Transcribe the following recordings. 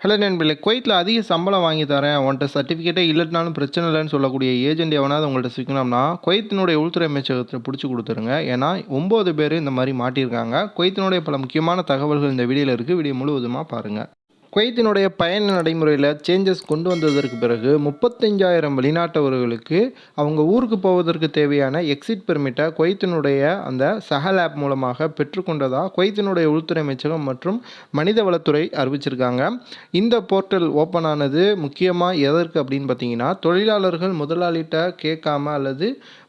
Hello நண்பர்களே குவைத்தில் அதிக சம்பளம் வாங்கி தரேன். உன்கிட்ட சர்டிஃபிகேட்டே இல்லைனாலும் பிரச்சனை இல்லைன்னு சொல்லக்கூடிய ஏஜென்ட் எவனாவது உங்கள்கிட்ட சிக்கணும்னா குவைத்தினுடைய உள்துறை அமைச்சகத்தில் பிடிச்சி கொடுத்துருங்க. ஏன்னா ஒம்பது பேர் இந்த மாதிரி மாட்டியிருக்காங்க. குவைத்தினுடைய பல முக்கியமான தகவல்கள் இந்த வீடியோவில் இருக்குது வீடியோ முழுவதுமாக பாருங்கள் குவைத்தினுடைய பயண நடைமுறையில் சேஞ்சஸ் கொண்டு வந்ததற்கு பிறகு முப்பத்தஞ்சாயிரம் வெளிநாட்டவர்களுக்கு அவங்க ஊருக்கு போவதற்கு தேவையான எக்ஸிட் பெர்மிட்டை குவைத்தினுடைய அந்த சஹல் ஆப் மூலமாக பெற்றுக்கொண்டதாக குவைத்தினுடைய உள்துறை அமைச்சகம் மற்றும் மனிதவளத்துறை அறிவிச்சிருக்காங்க. இந்த போர்ட்டல் ஓப்பன் ஆனது முக்கியமாக எதற்கு அப்படின்னு பார்த்தீங்கன்னா தொழிலாளர்கள் முதலாளிகிட்ட கேட்காம அல்லது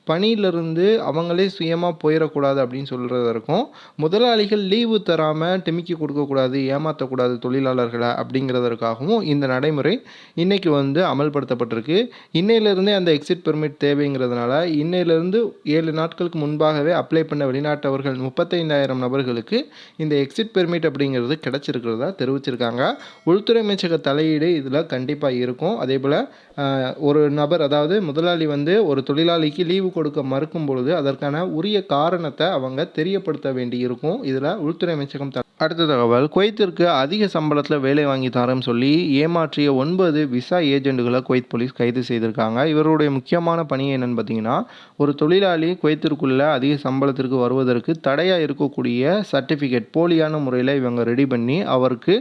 பணியிலிருந்து அவங்களே சுயமாக போயிடக்கூடாது அப்படின்னு சொல்கிறதற்கும் முதலாளிகள் லீவு தராமல் டிமிக்கி கொடுக்கக்கூடாது ஏமாற்றக்கூடாது தொழிலாளர்களை அப்படிங்கிறதற்காகவும் இந்த நடைமுறை இன்றைக்கி வந்து அமல்படுத்தப்பட்டிருக்கு. இன்னையிலேருந்தே அந்த எக்ஸிட் பெர்மிட் தேவைங்கிறதுனால இன்னையிலேருந்து ஏழு நாட்களுக்கு முன்பாகவே அப்ளை பண்ண வெளிநாட்டவர்கள் முப்பத்தைந்தாயிரம் நபர்களுக்கு இந்த எக்ஸிட் பெர்மிட் அப்படிங்கிறது கிடச்சிருக்கிறதா தெரிவிச்சிருக்காங்க. உள்துறை அமைச்சக தலையீடு இதில் கண்டிப்பாக இருக்கும். அதே போல் ஒரு நபர் அதாவது முதலாளி வந்து ஒரு தொழிலாளிக்கு லீவு கொடுக்க மறுக்கும் பொழுது அதற்கான உரிய காரணத்தை அவங்க தெரியப்படுத்த வேண்டியிருக்கும். இதில் உள்துறை அமைச்சகம் அடுத்த தகவல் குவைத்திற்கு அதிக சம்பளத்தில் வேலை வாங்கி தரேன்னு சொல்லி ஏமாற்றிய ஒன்பது விசா ஏஜென்ட்டுகளை குவைத் போலீஸ் கைது செய்திருக்காங்க. இவருடைய முக்கியமான பணி என்னென்னு பார்த்தீங்கன்னா ஒரு தொழிலாளி குவைத்திற்குள்ள அதிக சம்பளத்திற்கு வருவதற்கு தடையாக இருக்கக்கூடிய சர்டிஃபிகேட் போலியான முறையில் இவங்க ரெடி பண்ணி அவருக்கு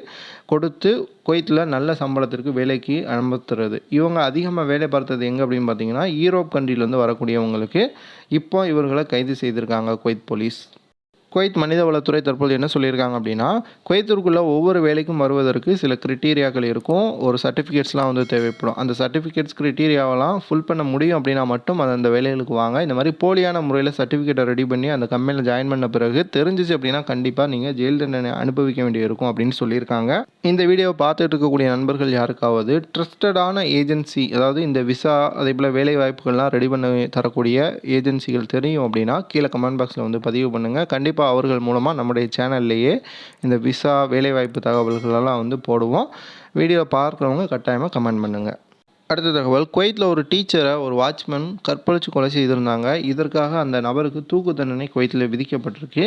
கொடுத்து குவைத்தில் நல்ல சம்பளத்திற்கு வேலைக்கு அனுமத்துறது இவங்க அதிகமாக வேலை பார்த்தது எங்கே அப்படின்னு பார்த்தீங்கன்னா ஈரோப் கண்ட்ரிலேருந்து வரக்கூடியவங்களுக்கு. இப்போ இவர்களை கைது செய்திருக்காங்க குவைத் போலீஸ். குவைத் மனிதவளத்துறை தற்போது என்ன சொல்லியிருக்காங்க அப்படின்னா குவைத்திற்குள்ளே ஒவ்வொரு வேலைக்கும் வருவதற்கு சில கிரிட்டீரியாக்கள் இருக்கும். ஒரு சர்டிஃபிகேட்ஸ்லாம் வந்து தேவைப்படும். அந்த சர்டிஃபிகேட்ஸ் கிரிட்டீரியாவெல்லாம் ஃபுல் பண்ண முடியும் அப்படின்னா மட்டும் அது அந்த வேலைகளுக்கு வாங்க. இந்த மாதிரி போலியான முறையில் சர்டிஃபிகேட்டை ரெடி பண்ணி அந்த கம்பெனியில் ஜாயின் பண்ண பிறகு தெரிஞ்சிச்சு அப்படின்னா கண்டிப்பாக நீங்கள் ஜெயில் தண்டனை அனுபவிக்க வேண்டியிருக்கும் அப்படின்னு சொல்லியிருக்காங்க. இந்த வீடியோவை பார்த்துட்டு இருக்கக்கூடிய நண்பர்கள் யாருக்காவது ட்ரஸ்டடான ஏஜென்சி அதாவது இந்த விசா அதே போல் வேலை வாய்ப்புகள்லாம் ரெடி பண்ண தரக்கூடிய ஏஜென்சிகள் தெரியும் அப்படின்னா கீழே கமெண்ட் பாக்ஸில் வந்து பதிவு பண்ணுங்கள் கண்டிப்பாக கண்டிப்பாக அவர்கள் மூலமாக நம்முடைய சேனல்லையே இந்த விசா வேலைவாய்ப்பு தகவல்களெல்லாம் வந்து போடுவோம். வீடியோ பார்க்குறவங்க கட்டாயமாக கமெண்ட் பண்ணுங்கள் அடுத்த தகவல். குவைத்தில் ஒரு டீச்சரை ஒரு வாட்ச்மேன் கற்பழித்து கொலை செய்திருந்தாங்க. இதற்காக அந்த நபருக்கு தூக்கு தண்டனை குவைத்தில் விதிக்கப்பட்டிருக்கு.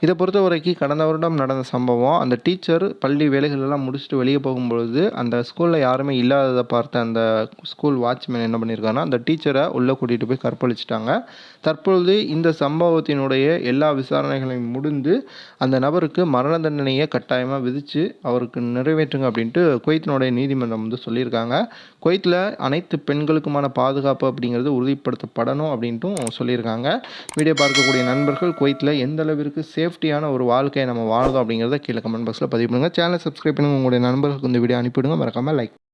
இதை பொறுத்த வரைக்கும் கடந்த வருடம் நடந்த சம்பவம். அந்த டீச்சர் பள்ளி வேலைகளெல்லாம் முடிச்சுட்டு வெளியே போகும்பொழுது அந்த ஸ்கூலில் யாருமே இல்லாததை பார்த்த அந்த ஸ்கூல் வாட்ச்மேன் என்ன பண்ணியிருக்காங்கன்னா அந்த டீச்சரை உள்ளே கூட்டிகிட்டு போய் கற்பழிச்சிட்டாங்க. தற்பொழுது இந்த சம்பவத்தினுடைய எல்லா விசாரணைகளையும் முடிந்து அந்த நபருக்கு மரண தண்டனையை கட்டாயமாக விதித்து அவருக்கு நிறைவேற்றுங்க அப்படின்ட்டு குவைத்தினுடைய நீதிமன்றம் வந்து சொல்லியிருக்காங்க. குவைத்தில் அனைத்து பெண்களுக்குமான பாதுகாப்பு அப்படிங்கிறது உறுதிப்படுத்தப்படணும் அப்படின்ட்டும் சொல்லியிருக்காங்க. வீடியோ பார்க்கக்கூடிய நண்பர்கள் குவைத்தில் எந்த அளவிற்கு சேஃப்டியான ஒரு வாழ்க்கையை நம்ம வாழ்ந்தோம் அப்படிங்கிறத கீழே கமெண்ட் பாக்ஸில் பதிவு பண்ணுங்கள் சேனல் சப்ஸ்கிரைப் பண்ணுங்கள் உங்களுடைய நண்பர்களுக்கு இந்த வீடியோ அனுப்பிவிடுங்க. மறக்காமல் லைக்